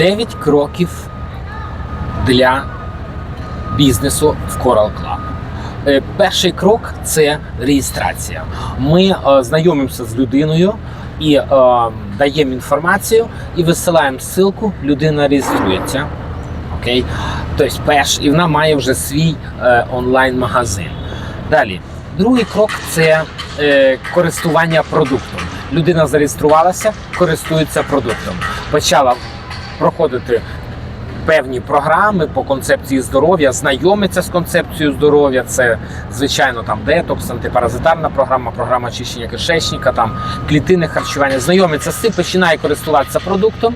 9 кроків для бізнесу в Coral Club. Е, Перший крок це реєстрація. Ми е, знайомимося з людиною і е, даємо інформацію і висилаємо ссылку, людина реєструється. Окей? Тобто, перш, і вона має вже свій онлайн-магазин. Далі, другий крок це користування продуктом. Людина зареєструвалася, користується продуктом. Почала проходити певні програми по концепції здоров'я, знайомиться з концепцією здоров'я. Це звичайно там детокс, антипаразитарна програма, програма очищення кишечника, там клітинне харчування. Знайомиться з цим, починає користуватися продуктом.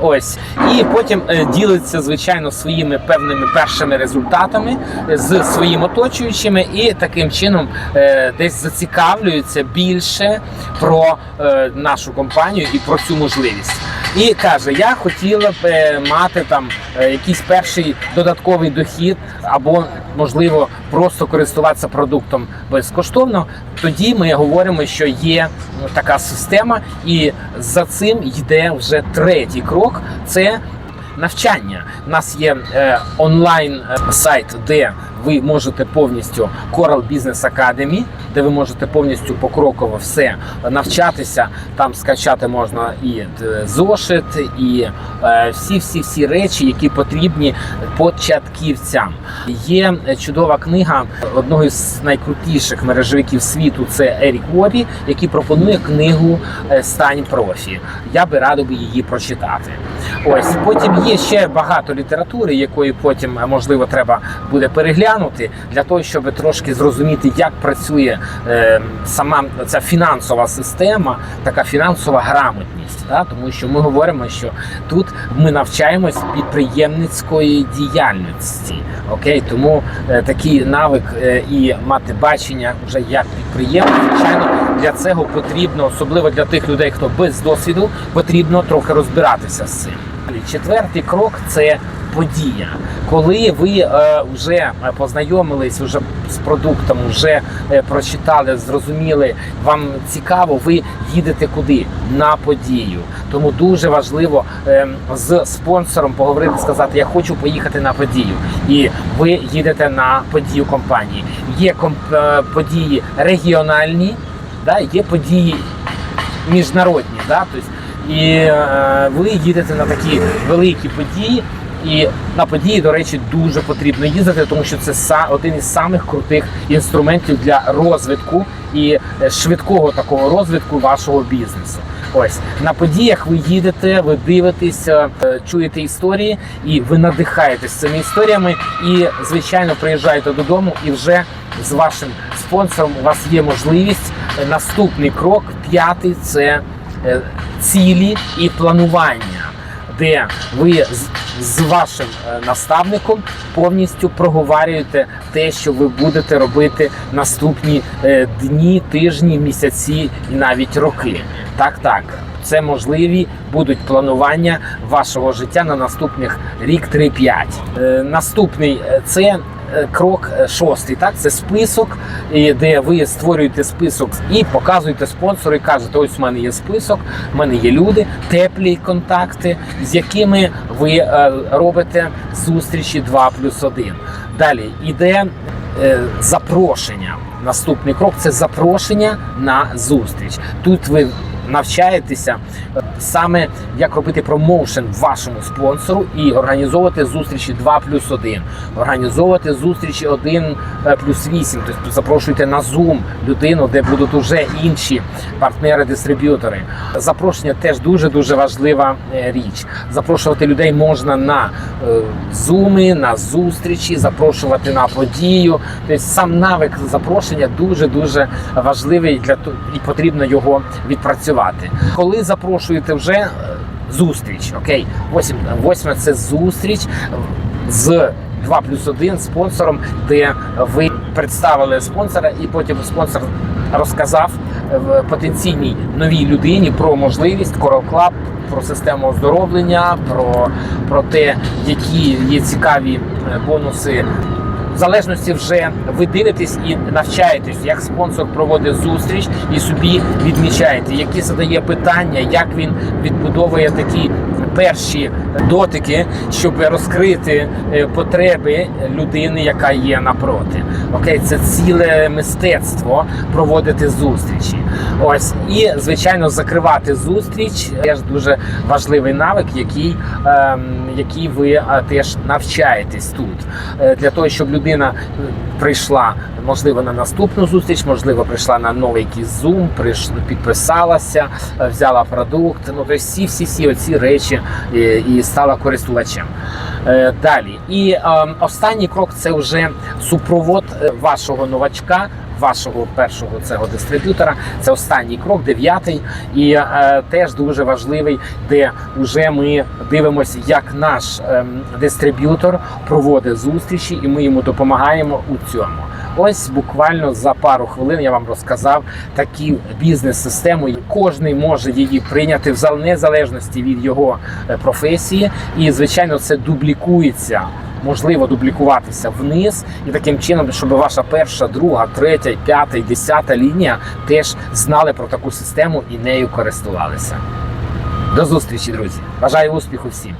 Ось і потім е, ділиться звичайно своїми певними першими результатами е, з своїм оточуючими, і таким чином е, десь зацікавлюється більше про нашу компанію і про цю можливість. І каже: Я хотіла б е, мати там е, якийсь перший додатковий дохід, або можливо просто користуватися продуктом безкоштовно. Тоді ми говоримо, що є ну, така система, і за цим йде вже третій крок. Це навчання. У нас є е, онлайн сайт, де ви можете повністю Coral Business Academy, де ви можете повністю покроково все навчатися. Там скачати можна і е, зошит, і е, всі всі всі речі, які потрібні початківцям. Є чудова книга одного з найкрутіших мережевиків світу. Це Ерік Ворі, який пропонує книгу е, Стань профі. Я би радив її прочитати. Ось потім є ще багато літератури, якої потім е, можливо треба буде переглянути для того, щоб трошки зрозуміти, як працює е, сама ця фінансова система, така фінансова грамотність. Да? Тому що ми говоримо, що тут ми навчаємось підприємницької діяльності. Окей, тому е, такий навик е, і мати бачення вже як підприємець, звичайно, для цього потрібно, особливо для тих людей, хто без досвіду, потрібно трохи розбиратися з цим. Четвертий крок це подія. Коли ви е, вже познайомились вже з продуктом, вже е, прочитали, зрозуміли, вам цікаво, ви їдете куди? На подію. Тому дуже важливо е, з спонсором поговорити, сказати, я хочу поїхати на подію. І ви їдете на подію компанії. Є комп- е, події регіональні, да, є події міжнародні. Да? Тобто, і е, ви їдете на такі великі події. І на події, до речі, дуже потрібно їздити, тому що це са- один із самих крутих інструментів для розвитку і е, швидкого такого розвитку вашого бізнесу. Ось на подіях ви їдете, ви дивитеся, е, чуєте історії, і ви надихаєтесь цими історіями. І звичайно приїжджаєте додому, і вже з вашим спонсором у вас є можливість. Наступний крок, п'ятий це цілі і планування, де ви з, вашим е, наставником повністю проговорюєте те, що ви будете робити наступні е, дні, тижні, місяці і навіть роки. Так, так. Це можливі будуть планування вашого життя на наступних рік 3-5. Е, наступний це крок е, шостий. Так, це список, де ви створюєте список і показуєте спонсору, і кажете, ось у мене є список, в мене є люди, теплі контакти, з якими ви е, робите зустрічі 2 плюс 1. Далі іде е, запрошення. Наступний крок це запрошення на зустріч. Тут ви навчаєтеся е, саме як робити промоушен вашому спонсору і організовувати зустрічі 2 плюс 1, організовувати зустрічі 1 плюс 8, тобто запрошуйте на Zoom людину, де будуть уже інші партнери-дистриб'ютори. Запрошення теж дуже дуже важлива е, річ. Запрошувати людей можна на е, зуми, на зустрічі, запрошувати на подію. Тобто сам навик запрошення дуже дуже важливий для і потрібно його відпрацювати. Коли запрошуєте вже е, зустріч, окей, восім, восьме це зустріч з 2 плюс 1 спонсором, де ви представили спонсора, і потім спонсор розказав е, потенційній новій людині про можливість Coral про систему оздоровлення, про, про те, які є цікаві е, бонуси. В залежності вже ви дивитесь і навчаєтесь, як спонсор проводить зустріч і собі відмічаєте, які задає питання, як він відбудовує такі перші дотики, щоб розкрити е, потреби людини, яка є напроти. Окей, це ціле мистецтво проводити зустрічі. Ось і звичайно закривати зустріч теж дуже важливий навик, який, ем, який ви е, теж навчаєтесь тут. Е, для того, щоб людина е, прийшла, можливо, на наступну зустріч, можливо, прийшла на новий якийсь прийшла, підписалася, е, взяла продукт. Ну, тобто всі, всі, всі оці речі е, і стала користувачем. Е, Далі. І е, останній крок це вже супровод е, вашого новачка. Вашого першого цього дистриб'ютора це останній крок, дев'ятий, і е, теж дуже важливий, де вже ми дивимося, як наш ем, дистриб'ютор проводить зустрічі, і ми йому допомагаємо у цьому. Ось буквально за пару хвилин я вам розказав таку бізнес-систему. Кожний може її прийняти в зал- незалежності від його е, професії, і звичайно, це дублікується. Можливо дублікуватися вниз, і таким чином, щоб ваша перша, друга, третя, п'ята і десята лінія теж знали про таку систему і нею користувалися. До зустрічі, друзі! Бажаю успіху всім!